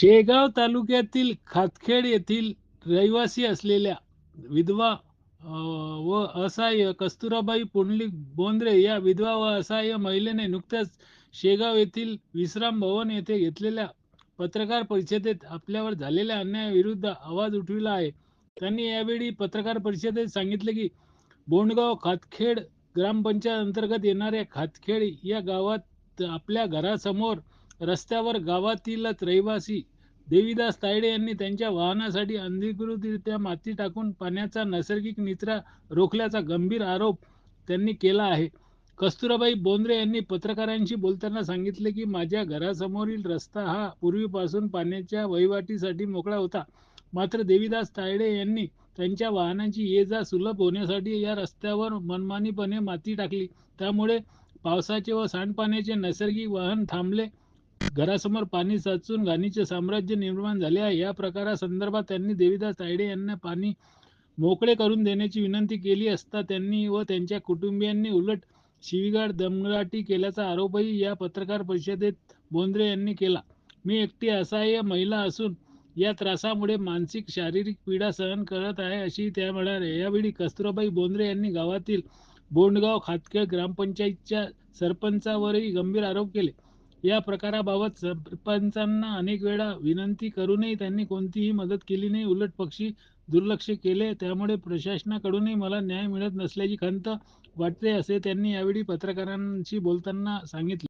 शेगाव तालुक्यातील खातखेड येथील रहिवासी असलेल्या विधवा व असहाय्य कस्तुराबाई पुंडलिक बोंद्रे या विधवा व असहाय्य महिलेने नुकत्याच शेगाव येथील विश्राम भवन येथे घेतलेल्या पत्रकार परिषदेत आपल्यावर झालेल्या अन्यायाविरुद्ध आवाज उठविला आहे. त्यांनी यावेळी पत्रकार परिषदेत सांगितले की बोंडगाव खातखेड ग्रामपंचायत अंतर्गत येणाऱ्या खातखेड या गावात आपल्या घरासमोर रस्त्यावर गावातीलच रहिवासी देवीदास तायडे यांनी त्यांच्या वाहनासाठी अनधिकृतरित्या माती टाकून पाण्याचा नैसर्गिक निचरा रोखल्याचा गंभीर आरोप त्यांनी केला आहे. कस्तुराबाई बोंद्रे यांनी पत्रकारांशी बोलताना सांगितले की माझ्या घरासमोरील रस्ता हा पूर्वीपासून पाण्याच्या वहिवाटीसाठी मोकळा होता. मात्र देवीदास तायडे यांनी त्यांच्या वाहनांची ये जा सुलभ होण्यासाठी या रस्त्यावर मनमानीपणे माती टाकली. त्यामुळे पावसाचे व सांडपाण्याचे नैसर्गिक वाहन थांबले. घरासमोर पाणी साचून घाणीचे साम्राज्य निर्माण झाले आहे. या प्रकारासंदर्भात त्यांनी देवीदास तायडे यांना पाणी मोकळे करून देण्याची विनंती केली असता त्यांनी व त्यांच्या कुटुंबियांनी उलट शिवीगाड दमदाटी केल्याचा आरोपही या पत्रकार परिषदेत बोंद्रे यांनी केला. मी एकटी असहाय्य महिला असून या त्रासामुळे मानसिक शारीरिक पीडा सहन करत आहे अशी त्या म्हणाल्या. यावेळी कस्तुराबाई बोंद्रे यांनी गावातील बोंडगाव खातखेड ग्रामपंचायतच्या सरपंचावरही गंभीर आरोप केले. या प्रकाराबाबत सरपंचांना अनेक वेळा विनंती करूनही त्यांनी कोणतीही मदत केली नाही उलट पक्षी दुर्लक्ष केले. त्यामुळे प्रशासनाकडूनही मला न्याय मिळत नसल्याची खंत वाटते असे त्यांनी यावेळी पत्रकारांशी बोलताना सांगितले.